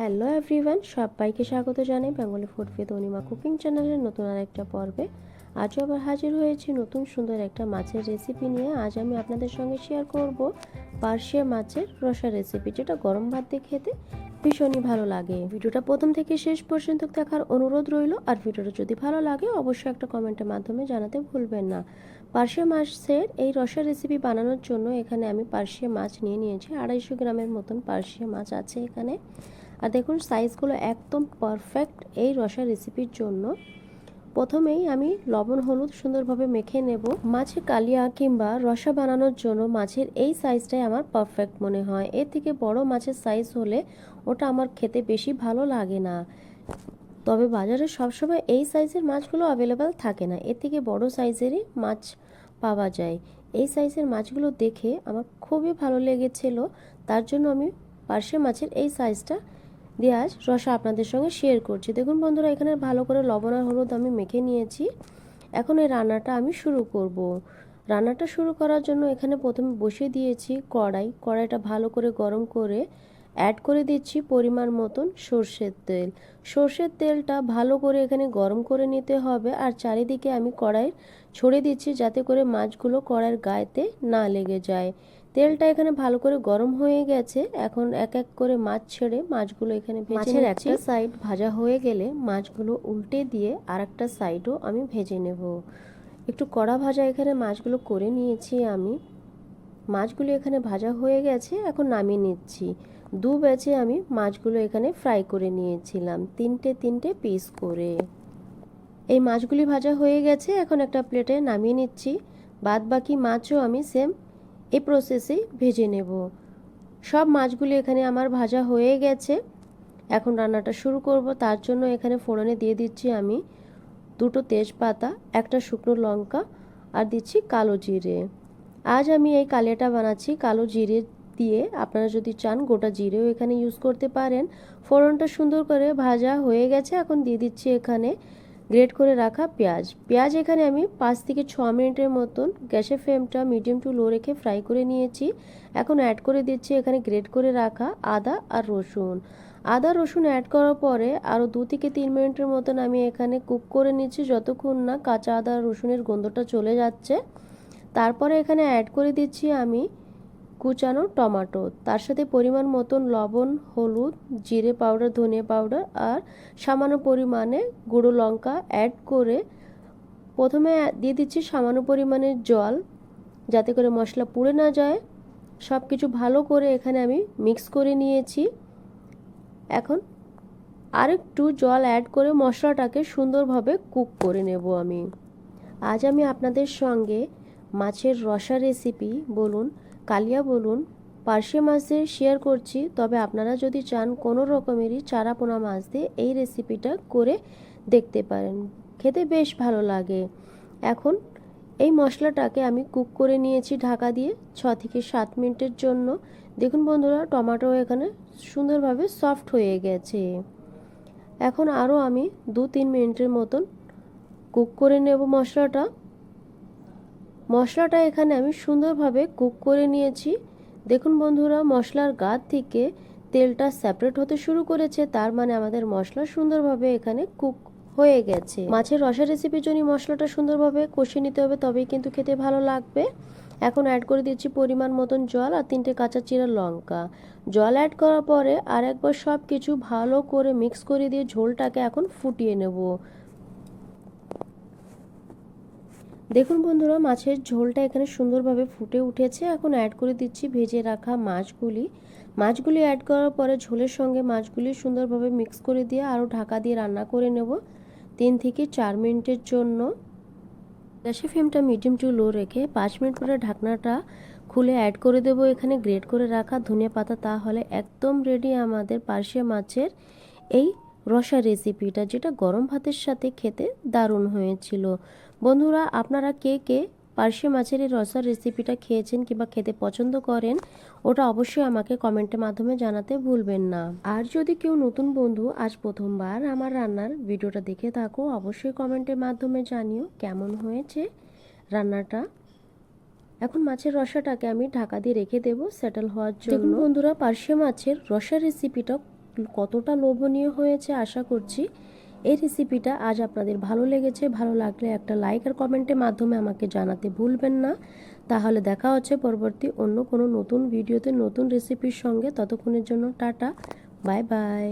Hello everyone সবাইকে স্বাগত জানাই Bengali food with Anima cooking চ্যানেলের নতুন আর একটা পর্বে। আজও আবার হাজির হয়েছি নতুন সুন্দর একটা মাছের রেসিপি নিয়ে। আজ আমি আপনাদের সঙ্গে শেয়ার করব পার্শিয়া মাছের রসা রেসিপি যেটা গরম ভাত দিয়ে খেতে ভীষণই ভালো লাগে। ভিডিওটা প্রথম থেকে শেষ পর্যন্ত দেখার অনুরোধ রইল, আর ভিডিওটা যদি ভালো লাগে, অবশ্যই একটা কমেন্টের মাধ্যমে জানাতে ভুলবেন না। পার্শিয়া মাছের এই রসা রেসিপি বানানোর জন্য এখানে আমি পার্শিয়া মাছ নিয়ে নিয়েছি। আড়াইশো গ্রামের মতন পার্শিয়া মাছ আছে এখানে। আর দেখুন সাইজগুলো একদম পারফেক্ট এই রসা রেসিপির জন্য। প্রথমেই আমি লবণ, হলুদ সুন্দরভাবে মেখে নেব। মাছের কালিয়া কিংবা রসা বানানোর জন্য মাছের এই সাইজটাই আমার পারফেক্ট মনে হয়। এর থেকে বড় মাছের সাইজ হলে ওটা আমার খেতে বেশি ভালো লাগে না। তবে বাজারে সবসময় এই সাইজের মাছগুলো অ্যাভেলেবেল থাকে না। এর থেকে বড় সাইজেরই মাছ পাওয়া যায়। এই সাইজের মাছগুলো দেখে আমার খুবই ভালো লেগেছিল। তার জন্য আমি পার্শে মাছের এই সাইজটা দিয়ে আজ রসা আপনাদের সঙ্গে শেয়ার করছি। দেখুন বন্ধুরা, এখানে ভালো করে লবণ আর হলুদ আমি মেখে নিয়েছি। এখন এই রান্নাটা আমি শুরু করব। রান্নাটা শুরু করার জন্য এখানে প্রথমে বসিয়ে দিয়েছি কড়াই। কড়াইটা ভালো করে গরম করে অ্যাড করে দিচ্ছি পরিমাণ মতন সর্ষের তেল। সর্ষের তেলটা ভালো করে এখানে গরম করে নিতে হবে আর চারিদিকে আমি কড়াই ছড়ে দিচ্ছি যাতে করে মাছগুলো কড়াইয়ের গায়েতে না লেগে যায়। তেলটা এখানে ভালো করে গরম হয়ে গেছে। এখন এক এক করে মাছ ছেড়ে মাছগুলো এখানে মাছের একটা সাইড ভাজা হয়ে গেলে মাছগুলো উল্টে দিয়ে আর একটা সাইডও আমি ভেজে নেব। একটু কড়া ভাজা এখানে মাছগুলো করে নিয়েছি আমি। মাছগুলো এখানে ভাজা হয়ে গেছে এখন নামিয়ে নিচ্ছি। দু ব্যাচে আমি মাছগুলো এখানে ফ্রাই করে নিয়েছিলাম তিনটে তিনটে পিস করে। এই মাছগুলি ভাজা হয়ে গেছে এখন একটা প্লেটে নামিয়ে নিচ্ছি। বাদ বাকি মাছও আমি সেম এই প্রসেসেই ভেজে নেব। সব মাছগুলি এখানে আমার ভাজা হয়ে গেছে। এখন রান্নাটা শুরু করব। তার জন্য এখানে ফোড়নে দিয়ে দিচ্ছি আমি দুটো তেজপাতা, একটা শুকনো লঙ্কা আর দিচ্ছি কালো জিরে। আজ আমি এই কালিয়াটা বানাচ্ছি কালো জিরে দিয়ে। আপনারা যদি চান গোটা জিরেও এখানে ইউজ করতে পারেন। ফোড়নটা সুন্দর করে ভাজা হয়ে গেছে। এখন দিয়ে দিচ্ছি এখানে গ্রেট করে রাখা পেঁয়াজ। পেঁয়াজ এখানে আমি পাঁচ থেকে ছ মিনিটের মতন গ্যাসের ফ্লেমটা মিডিয়াম টু লো রেখে ফ্রাই করে নিয়েছি। এখন অ্যাড করে দিচ্ছি এখানে গ্রেট করে রাখা আদা আর রসুন। আদা, রসুন অ্যাড করার পরে আরও দু থেকে তিন মিনিটের মতন আমি এখানে কুক করে নিচ্ছি যতক্ষণ না কাঁচা আদা রসুনের গন্ধটা চলে যাচ্ছে। তারপরে এখানে অ্যাড করে দিচ্ছি আমি কুচানো টমাটো। তার সাথে পরিমাণ মতন লবণ, হলুদ, জিরে পাউডার, ধনিয়া পাউডার আর সামান্য পরিমাণে গুঁড়ো লঙ্কা অ্যাড করে প্রথমে দিয়ে দিচ্ছি সামান্য পরিমাণে জল যাতে করে মশলা পুড়ে না যায়। সব কিছু ভালো করে এখানে আমি মিক্স করে নিয়েছি। এখন আরেকটু জল অ্যাড করে মশলাটাকে সুন্দরভাবে কুক করে নেব আমি। আজ আমি আপনাদের সঙ্গে মাছের রসা রেসিপি বলুন কালিয়া বলুন, পার্শে মাছ দিয়ে শেয়ার করছি, তবে আপনারা যদি চান কোনো রকমেরই চারা পোনা মাছ দিয়ে এই রেসিপিটা করে দেখতে পারেন। খেতে বেশ ভালো লাগে। এখন এই মশলাটাকে আমি কুক করে নিয়েছি ঢাকা দিয়ে ছ থেকে সাত মিনিটের জন্য। দেখুন বন্ধুরা টমাটো এখানে সুন্দরভাবে সফট হয়ে গেছে। এখন আরও আমি দু তিন মিনিটের মতন কুক করে নেব মশলাটা। মশলাটা এখানে আমি সুন্দরভাবে কুক করে নিয়েছি। দেখুন বন্ধুরা, মশলার গা থেকে তেলটা সেপারেট হতে শুরু করেছে, তার মানে আমাদের মশলা সুন্দরভাবে এখানে কুক হয়ে গেছে। মাছের রসা রেসিপির জন্য মশলাটা সুন্দরভাবে কষিয়ে নিতে হবে, তবেই কিন্তু খেতে ভালো লাগবে। এখন অ্যাড করে দিচ্ছি পরিমাণ মতন জল আর তিনটে কাঁচা চিরা লঙ্কা। জল অ্যাড করার পরে আর একবার সব কিছু ভালো করে মিক্স করে দিয়ে ঝোলটাকে এখন ফুটিয়ে নেব। দেখুন বন্ধুরা, মাছের ঝোলটা এখানে সুন্দরভাবে ফুটে উঠেছে। এখন অ্যাড করে দিচ্ছি ভেজে রাখা মাছগুলি। মাছগুলি অ্যাড করার পরে ঝোলের সঙ্গে মাছগুলি সুন্দরভাবে মিক্স করে দিয়ে আরও ঢাকা দিয়ে রান্না করে নেব। তিন থেকে চার মিনিটের জন্য। গ্যাসের ফ্লেমটা মিডিয়াম টু লো রেখে পাঁচ মিনিট পরে ঢাকনাটা খুলে অ্যাড করে দেব। এখানে গ্রেট করে রাখা ধনিয়া পাতা, তাহলে একদম রেডি আমাদের পার্শিয়া মাছের এই রসা রেসিপিটা যেটা গরম ভাতের সাথে খেতে দারুণ হয়েছিল। বন্ধুরা, আপনারা কে কে পার্শে মাছের এই রসার রেসিপিটা খেয়েছেন কিংবা খেতে পছন্দ করেন, ওটা অবশ্যই আমাকে কমেন্টের মাধ্যমে জানাতে ভুলবেন না। আর যদি কেউ নতুন বন্ধু, আজ প্রথমবার আমার রান্নার ভিডিওটা দেখে থাকো, অবশ্যই কমেন্টের মাধ্যমে জানিও কেমন হয়েছে রান্নাটা। এখন মাছের রসাটাকে আমি ঢাকা দিয়ে রেখে দেবো সেটেল হওয়ার জন্য। বন্ধুরা, পার্শে মাছের রসা রেসিপিটা কতটা লোভনীয় হয়েছে আশা করছি এই রেসিপিটা আজ আপনাদের ভালো লেগেছে, ভালো লাগলে একটা লাইক আর কমেন্টের মাধ্যমে আমাকে জানাতে ভুলবেন না। তাহলে দেখা হচ্ছে পরবর্তী অন্য কোনো নতুন ভিডিওতে নতুন রেসিপির সঙ্গে। ততক্ষণের জন্য টাটা বাই বাই